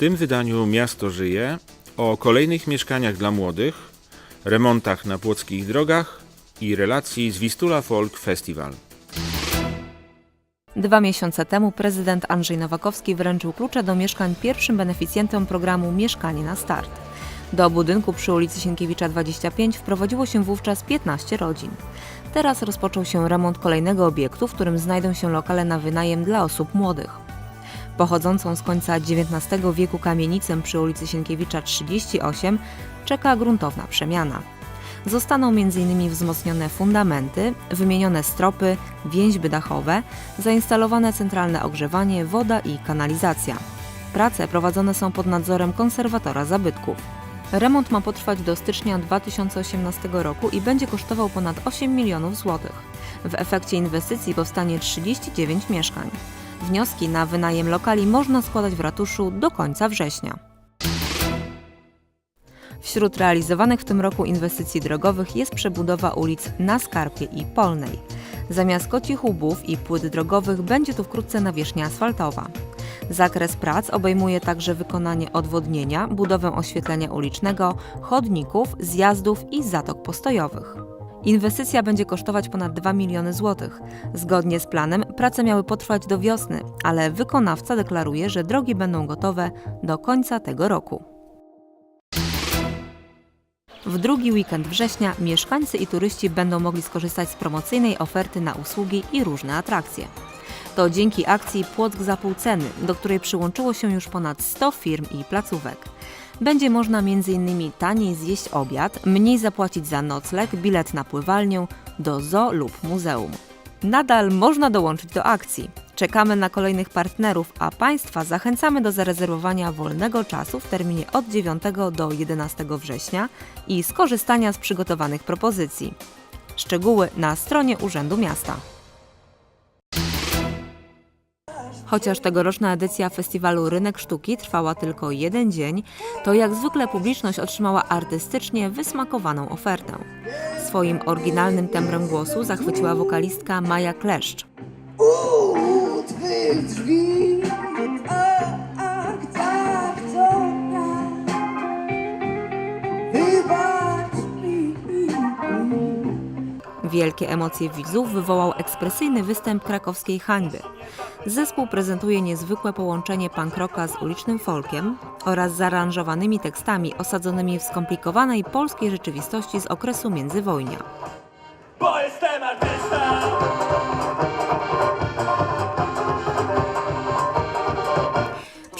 tym wydaniu Miasto żyje o kolejnych mieszkaniach dla młodych, remontach na płockich drogach i relacji z Wistula Folk Festival. Dwa miesiące temu prezydent Andrzej Nowakowski wręczył klucze do mieszkań pierwszym beneficjentom programu Mieszkanie na Start. Do budynku przy ulicy Sienkiewicza 25 wprowadziło się wówczas 15 rodzin. Teraz rozpoczął się remont kolejnego obiektu, w którym znajdą się lokale na wynajem dla osób młodych. Pochodzącą z końca XIX wieku kamienicę przy ulicy Sienkiewicza 38 czeka gruntowna przemiana. Zostaną m.in. wzmocnione fundamenty, wymienione stropy, więźby dachowe, zainstalowane centralne ogrzewanie, woda i kanalizacja. Prace prowadzone są pod nadzorem konserwatora zabytków. Remont ma potrwać do stycznia 2018 roku i będzie kosztował ponad 8 milionów złotych. W efekcie inwestycji powstanie 39 mieszkań. Wnioski na wynajem lokali można składać w ratuszu do końca września. Wśród realizowanych w tym roku inwestycji drogowych jest przebudowa ulic na Skarpie i Polnej. Zamiast kocich łbów i płyt drogowych będzie tu wkrótce nawierzchnia asfaltowa. Zakres prac obejmuje także wykonanie odwodnienia, budowę oświetlenia ulicznego, chodników, zjazdów i zatok postojowych. Inwestycja będzie kosztować ponad 2 miliony złotych. Zgodnie z planem prace miały potrwać do wiosny, ale wykonawca deklaruje, że drogi będą gotowe do końca tego roku. W drugi weekend września mieszkańcy i turyści będą mogli skorzystać z promocyjnej oferty na usługi i różne atrakcje. To dzięki akcji Płock za pół ceny, do której przyłączyło się już ponad 100 firm i placówek. Będzie można m.in. taniej zjeść obiad, mniej zapłacić za nocleg, bilet na pływalnię, do zoo lub muzeum. Nadal można dołączyć do akcji. Czekamy na kolejnych partnerów, a Państwa zachęcamy do zarezerwowania wolnego czasu w terminie od 9 do 11 września i skorzystania z przygotowanych propozycji. Szczegóły na stronie Urzędu Miasta. Chociaż tegoroczna edycja festiwalu Rynek Sztuki trwała tylko jeden dzień, to jak zwykle publiczność otrzymała artystycznie wysmakowaną ofertę. Swoim oryginalnym tembrem głosu zachwyciła wokalistka Maja Kleszcz. u twych drzwi. Wielkie emocje widzów wywołał ekspresyjny występ krakowskiej hańby. Zespół prezentuje niezwykłe połączenie punk rocka z ulicznym folkiem oraz zaaranżowanymi tekstami osadzonymi w skomplikowanej polskiej rzeczywistości z okresu międzywojnia. Bo jestem artysta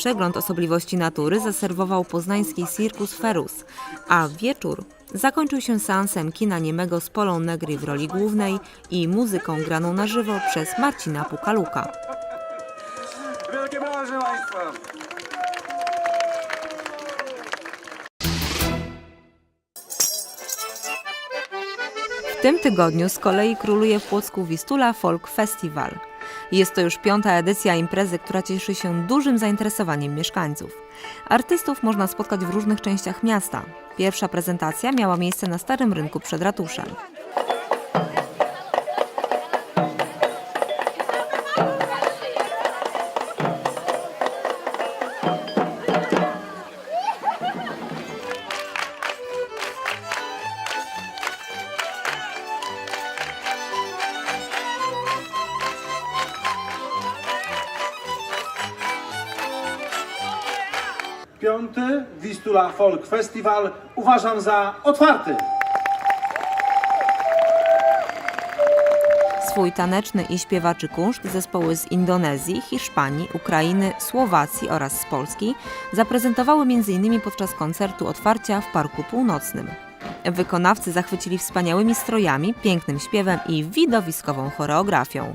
Przegląd osobliwości natury zaserwował poznański Circus Ferus, a wieczór zakończył się seansem kina niemego z Polą Negri w roli głównej i muzyką graną na żywo przez Marcina Pukaluka. Wielkie brawa, proszę Państwa! W tym tygodniu z kolei króluje w Płocku Wistula Folk Festival. Jest to już piąta edycja imprezy, która cieszy się dużym zainteresowaniem mieszkańców. Artystów można spotkać w różnych częściach miasta. Pierwsza prezentacja miała miejsce na Starym Rynku przed ratuszem. Piąty Wistula Folk Festival uważam za otwarty. Swój taneczny i śpiewaczy kunszt zespoły z Indonezji, Hiszpanii, Ukrainy, Słowacji oraz z Polski zaprezentowały m.in. podczas koncertu otwarcia w Parku Północnym. Wykonawcy zachwycili wspaniałymi strojami, pięknym śpiewem i widowiskową choreografią.